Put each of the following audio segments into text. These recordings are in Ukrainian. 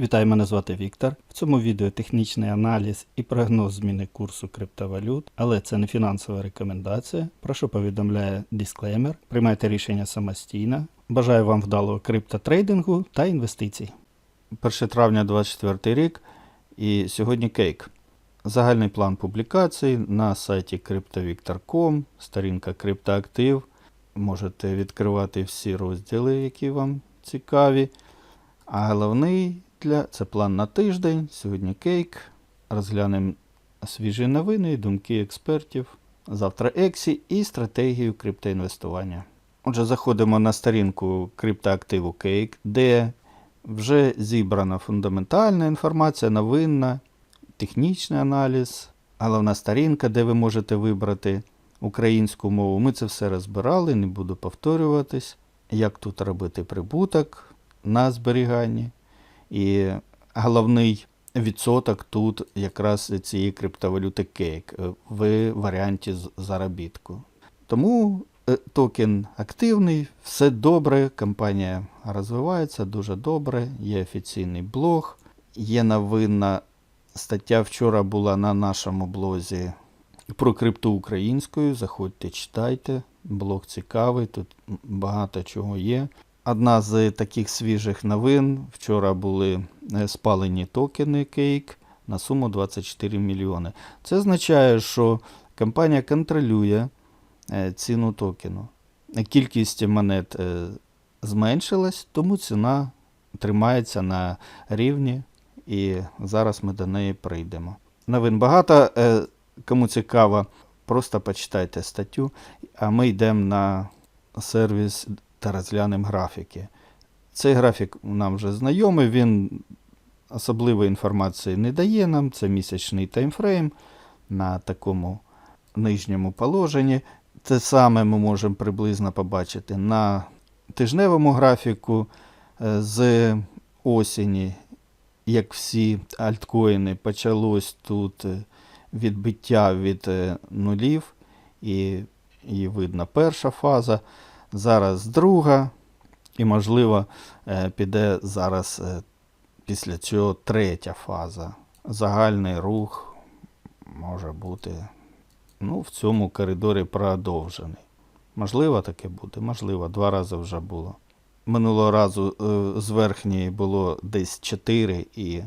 Вітаю, мене звати Віктор. В цьому відео технічний аналіз і прогноз зміни курсу криптовалют, але це не фінансова рекомендація. Про що повідомляє дисклеймер. Приймайте рішення самостійно. Бажаю вам вдалого криптотрейдингу та інвестицій. 1 травня 2024 рік і сьогодні кейк. Загальний план публікацій на сайті cryptovictor.com, сторінка криптоактив. Можете відкривати всі розділи, які вам цікаві. А головний для це план на тиждень. Сьогодні кейк. Розглянемо свіжі новини і думки експертів. Завтра Ексі і стратегію криптоінвестування. Отже, заходимо на сторінку криптоактиву Кейк, де вже зібрана фундаментальна інформація, новинна, технічний аналіз, головна сторінка, де ви можете вибрати українську мову. Ми це все розбирали, не буду повторюватись, як тут робити прибуток на зберіганні. І головний відсоток тут якраз цієї криптовалюти кейк е, в варіанті заробітку. Тому е, токен активний, все добре, компанія розвивається дуже добре, є офіційний блог, є новинна стаття вчора була на нашому блозі про крипту українською. Заходьте, читайте. Блог цікавий, тут багато чого є. Одна з таких свіжих новин. Вчора були е, спалені токени Кейк на суму 24 мільйони. Це означає, що компанія контролює е, ціну токену. Кількість монет е, зменшилась, тому ціна тримається на рівні, і зараз ми до неї прийдемо. Новин багато. Кому цікаво, просто почитайте статтю, а ми йдемо на сервіс та розглянемо графіки. Цей графік нам вже знайомий, він особливої інформації не дає нам. Це місячний таймфрейм на такому нижньому положенні. Те саме ми можемо приблизно побачити на тижневому графіку е, з осені, як всі альткоїни, почалось тут е, відбиття від е, нулів, і, і видно перша фаза, зараз друга, і, можливо, е, піде зараз е, після цього третя фаза. Загальний рух може бути ну, в цьому коридорі продовжений. Можливо, таке буде, можливо, два рази вже було. Минулого разу е, з верхньої було десь 4 і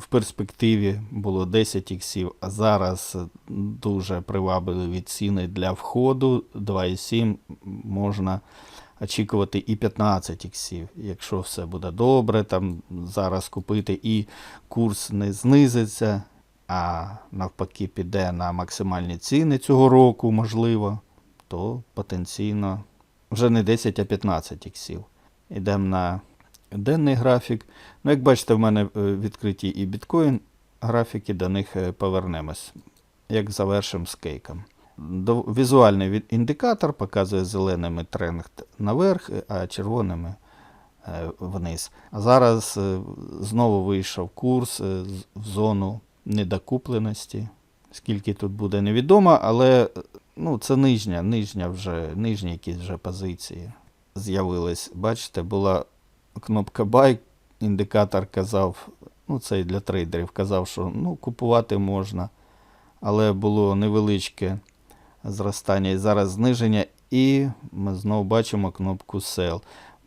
в перспективі було 10 іксів, а зараз дуже привабливі ціни для входу 2,7 можна очікувати і 15 іксів. Якщо все буде добре, там зараз купити і курс не знизиться, а навпаки піде на максимальні ціни цього року, можливо, то потенційно вже не 10, а 15 іксів. Йдемо на денний графік. Ну, як бачите, в мене е, відкриті і біткоін графіки, до них е, повернемось, як завершимо з кейком. Візуальний індикатор показує зеленими тренд наверх, е, а червоними вниз. А зараз знову вийшов курс в зону недокупленості. Скільки тут буде невідомо, але ну, це нижня, нижня вже, нижні якісь вже позиції з'явились. Бачите, була кнопка Buy, індикатор казав, ну це і для трейдерів, казав, що ну, купувати можна, але було невеличке зростання і зараз зниження, і ми знову бачимо кнопку Sell.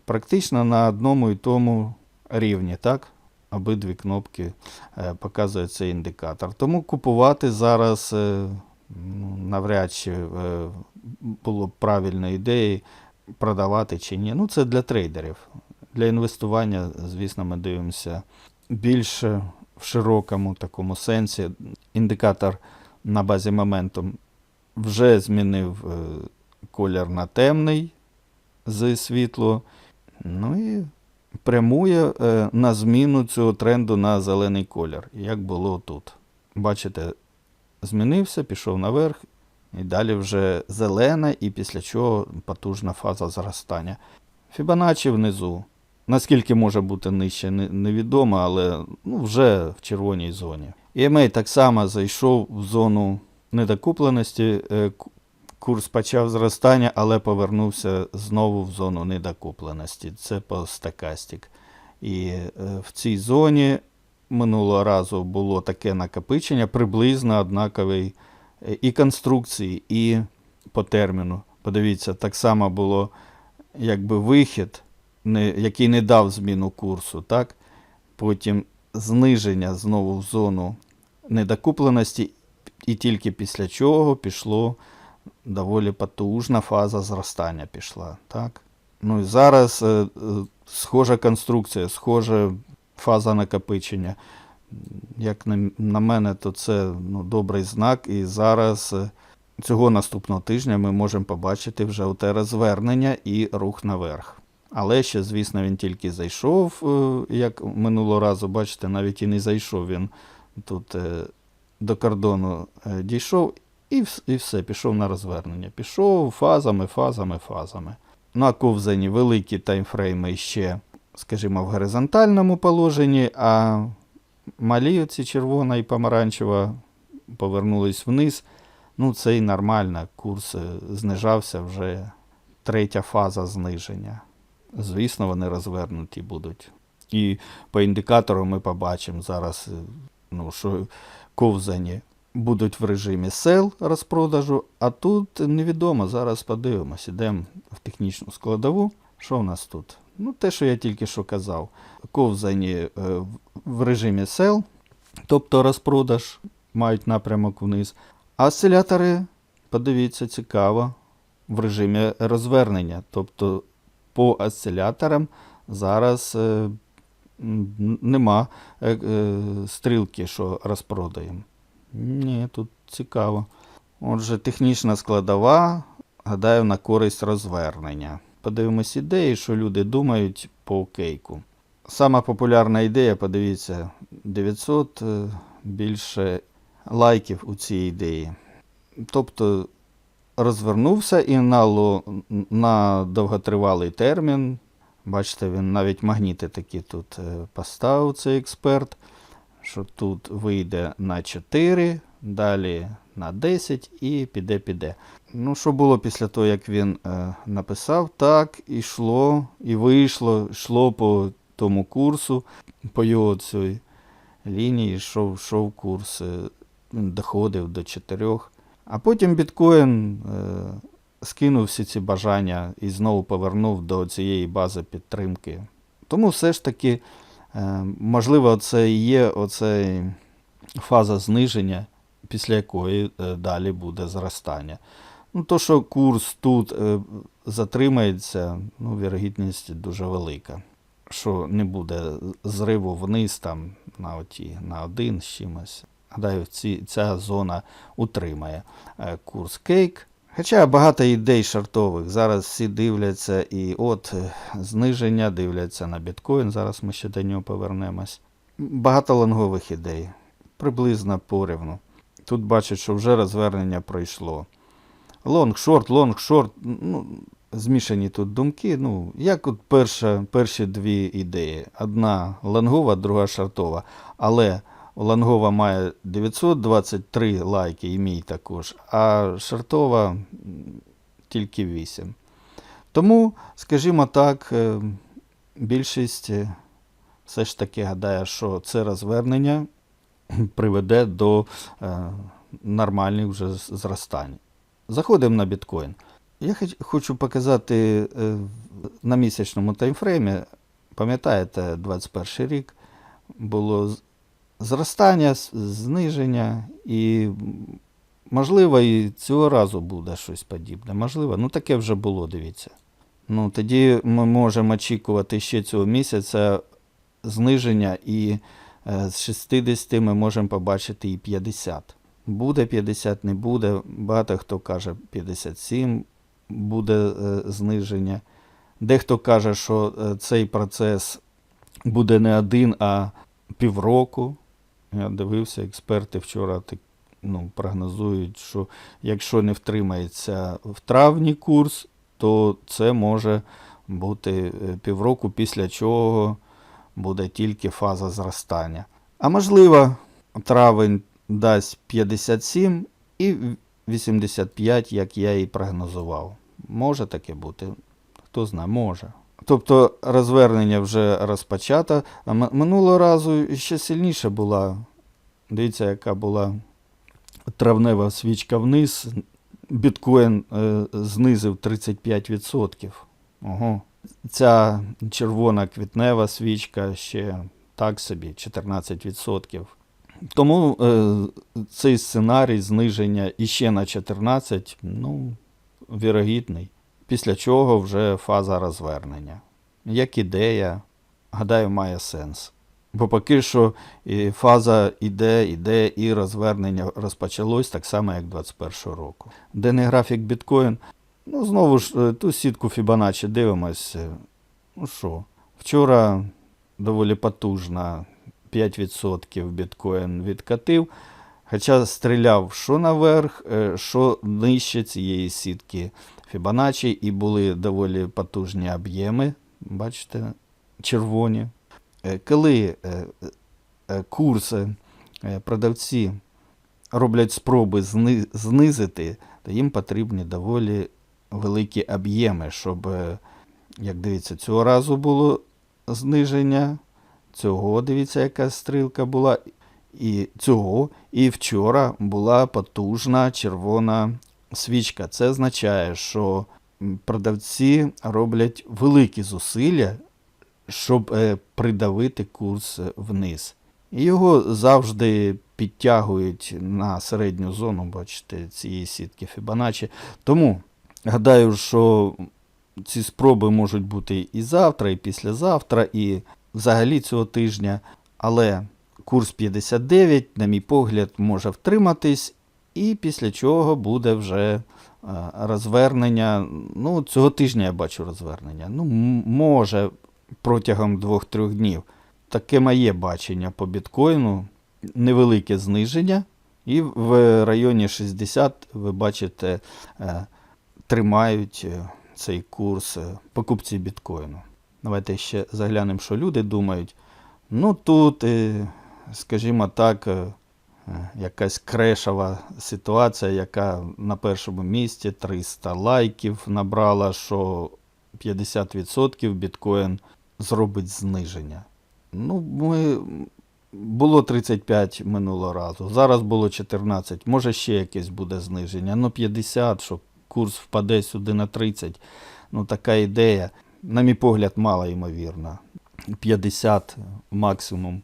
Практично на одному і тому рівні, так? Обидві кнопки е, показує цей індикатор. Тому купувати зараз е, ну, навряд чи е, було б правильної ідеї продавати чи ні. Ну, це для трейдерів. Для інвестування, звісно, ми дивимося більше в широкому такому сенсі. Індикатор на базі моменту вже змінив е, колір на темний з світло. Ну і прямує е, на зміну цього тренду на зелений колір, як було тут. Бачите, змінився, пішов наверх, і далі вже зелена, і після чого потужна фаза зростання. Фібоначчі внизу. Наскільки може бути нижче, невідомо, але ну, вже в червоній зоні. EMA так само зайшов в зону недокупленості. е, Курс почав зростання, але повернувся знову в зону недокупленості. Це по стакастик. І е, в цій зоні минулого разу було таке накопичення, приблизно однаковий е, і конструкції, і по терміну. Подивіться, так само було якби вихід, який не дав зміну курсу, так? потім зниження знову в зону недокупленості, і тільки після чого пішло доволі потужна фаза зростання пішла. Так? Ну і зараз е, е, схожа конструкція, схожа фаза накопичення. Як на, мене, то це ну, добрий знак. І зараз е, цього наступного тижня ми можемо побачити вже те розвернення і рух наверх. Але ще, звісно, він тільки зайшов, е, як минулого разу, бачите, навіть і не зайшов він тут е, до кордону е, дійшов і, все, пішов на розвернення. Пішов фазами, фазами, фазами. На ковзані великі таймфрейми ще, скажімо, в горизонтальному положенні, а малі оці червона і помаранчева повернулись вниз. Ну, це і нормально. Курс знижався вже третя фаза зниження. Звісно, вони розвернуті будуть. І по індикатору ми побачимо зараз, е, ну, що ковзані будуть в режимі сел розпродажу, а тут невідомо. Зараз подивимось, ідемо в технічну складову. Що в нас тут? Ну, те, що я тільки що казав. Ковзані е, в- в режимі сел, тобто розпродаж, мають напрямок вниз. А осцилятори, подивіться, цікаво, в режимі розвернення. Тобто по осциляторам зараз е, нема е, е, стрілки, що розпродаємо. Ні, тут цікаво. Отже, технічна складова, гадаю, на користь розвернення. Подивимось ідеї, що люди думають по кейку. Сама популярна ідея, подивіться, 900 е, більше лайків у цій ідеї. Тобто розвернувся і на, на довготривалий термін. Бачите, він навіть магніти такі тут е, поставив цей експерт, що тут вийде на 4, далі на 10 і піде-піде. Ну, що було після того, як він е, написав, так, ішло, і вийшло, йшло по тому курсу, по його цій лінії, йшов, курс, е, доходив до 4. А потім біткоін е, скинув всі ці бажання і знову повернув до цієї бази підтримки. Тому все ж таки, е, можливо, це і є оцей фаза зниження, після якої е, далі буде зростання. Ну, то, що курс тут затримається, ну, вірогідність дуже велика. Що не буде зриву вниз там на оті, на один з чимось. Гадаю, ці, ця зона утримає е, курс кейк. Хоча багато ідей шартових. Зараз всі дивляться і от е, зниження, дивляться на біткоін. Зараз ми ще до нього повернемось. Багато лонгових ідей. Приблизно порівну. Тут бачать, що вже розвернення пройшло. Лонг, шорт, лонг, шорт. Ну, змішані тут думки. Ну, як от перша, перші дві ідеї. Одна лонгова, друга шортова. Але лонгова має 923 лайки, і мій також, а шортова м, тільки 8. Тому, скажімо так, е, більшість е, все ж таки гадає, що це розвернення приведе до е, нормальних вже зростань. Заходимо на біткоін. Я хочу показати на місячному таймфреймі, пам'ятаєте, 21 рік було зростання, зниження, і можливо, і цього разу буде щось подібне. Можливо, ну таке вже було, дивіться. Ну, тоді ми можемо очікувати ще цього місяця зниження, і е, з 60 ми можемо побачити і 50. Буде 50, не буде. Багато хто каже 57 буде е, зниження. Дехто каже, що е, цей процес буде не один, а півроку. Я дивився, експерти вчора так, ну, прогнозують, що якщо не втримається в травні курс, то це може бути е, півроку, після чого буде тільки фаза зростання. А можливо, травень дасть 57 і 85, як я і прогнозував. Може таке бути. Хто знає, може. Тобто розвернення вже розпочато, минулого разу ще сильніше була. Дивіться, яка була травнева свічка вниз. Біткоін е, знизив 35%. Ого. Ця червона квітнева свічка ще так собі, 14%. Тому е, цей сценарій зниження іще на 14, ну, вірогідний. Після чого вже фаза розвернення. Як ідея, гадаю, має сенс. Бо поки що і фаза іде, іде, і розвернення розпочалось так само, як 21 року. Денний графік біткоін. Ну, знову ж, е, ту сітку Fibonacci дивимось. е, Ну що, вчора доволі потужна 5% біткоін відкатив. Хоча стріляв що наверх, е, що нижче цієї сітки Fibonacci, і були доволі потужні об'єми, бачите, червоні. Е, Коли е, курси продавці роблять спроби знизити, то їм потрібні доволі великі об'єми, щоб, як дивіться, цього разу було зниження, цього, дивіться, яка стрілка була, і цього, і вчора була потужна червона свічка. Це означає, що продавці роблять великі зусилля, щоб е, придавити курс вниз. Його завжди підтягують на середню зону, бачите, цієї сітки Fibonacci. Тому гадаю, що ці спроби можуть бути і завтра, і післязавтра, і взагалі цього тижня. Але курс 59, на мій погляд, може втриматись, і після чого буде вже е, розвернення. Ну, цього тижня я бачу розвернення. Ну, може, протягом 2-3 днів. Таке моє бачення по біткоїну. Невелике зниження. І в районі 60, ви бачите, е, тримають е, цей курс покупці біткоїну. Давайте ще заглянемо, що люди думають. Ну тут, скажімо так, е, е, якась крешова ситуація, яка на першому місці 300 лайків набрала, що 50% біткоін зробить зниження. Ну, ми... Було 35 минулого разу, зараз було 14, може ще якесь буде зниження. Ну 50, що курс впаде сюди на 30. Ну така ідея, на мій погляд, мало ймовірна. 50 максимум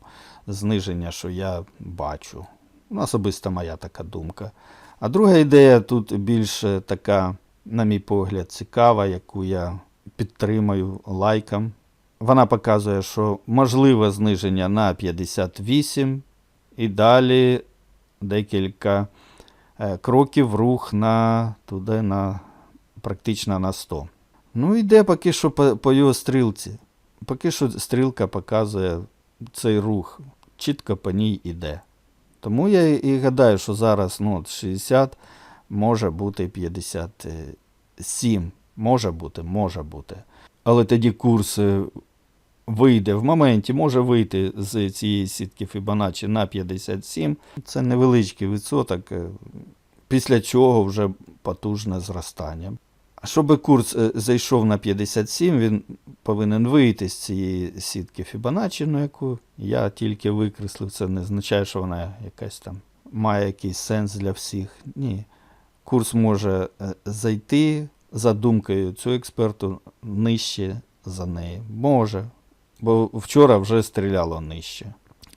зниження, що я бачу. Ну, особисто моя така думка. А друга ідея тут більш е, така, на мій погляд, цікава, яку я підтримую лайком. Вона показує, що можливе зниження на 58 і далі декілька е, кроків рух на туди на практично на 100. Ну, йде поки що по, по його стрілці. Поки що стрілка показує цей рух, чітко по ній йде. Тому я і гадаю, що зараз ну, 60 може бути 57. Може бути, може бути. Але тоді курс е, вийде в моменті, може вийти з цієї сітки Fibonacci на 57. Це невеличкий відсоток, е, після чого вже потужне зростання. А Щоб курс е, зайшов на 57, він повинен вийти з цієї сітки Fibonacci, ну, яку я тільки викреслив. Це не означає, що вона якась там має якийсь сенс для всіх. Ні. Курс може е, зайти за думкою цього експерту нижче за неї. Може. Бо вчора вже стріляло нижче.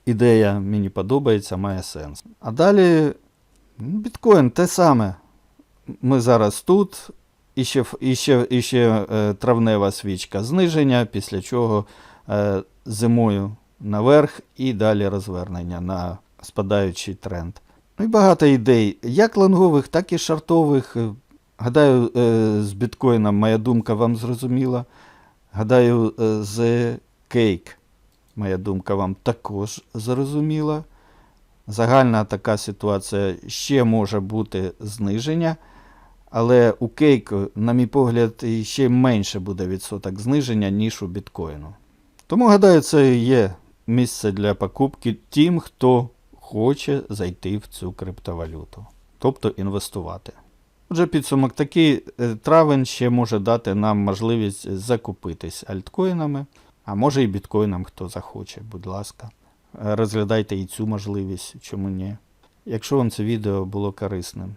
Ідея мені подобається, має сенс. А далі ну, біткоін те саме. Ми зараз тут. І ще, і ще, і ще травнева свічка зниження, після чого е, зимою наверх і далі розвернення на спадаючий тренд. Ну і багато ідей, як лонгових, так і шартових. Е, Гадаю, е, з біткоїном моя думка вам зрозуміла. Гадаю, з кейк моя думка вам також зрозуміла. Загальна така ситуація ще може бути зниження. Але у кейк, на мій погляд, ще менше буде відсоток зниження, ніж у біткоїну. Тому, гадаю, це є місце для покупки тим, хто хоче зайти в цю криптовалюту, тобто інвестувати. Отже, підсумок такий е, травень ще може дати нам можливість закупитись альткоїнами, а може і біткоїном, хто захоче, будь ласка. Розглядайте і цю можливість, чому ні. Якщо вам це відео було корисним,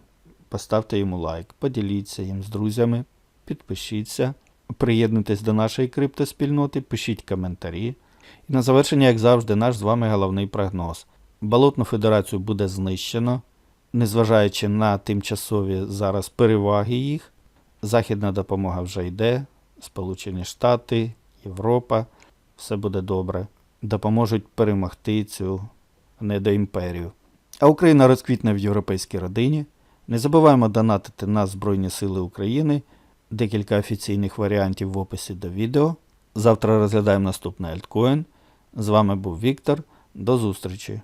поставте йому лайк, поділіться їм з друзями, підпишіться, приєднуйтесь до нашої криптоспільноти, пишіть коментарі. І на завершення, як завжди, наш з вами головний прогноз. Болотну федерацію буде знищено, незважаючи на тимчасові зараз переваги їх. Західна допомога вже йде, Сполучені Штати, Європа, все буде добре. Допоможуть перемогти цю недоімперію. А Україна розквітне в європейській родині. Не забуваємо донатити на Збройні Сили України. Декілька офіційних варіантів в описі до відео. Завтра розглядаємо наступний альткоін. З вами був Віктор. До зустрічі!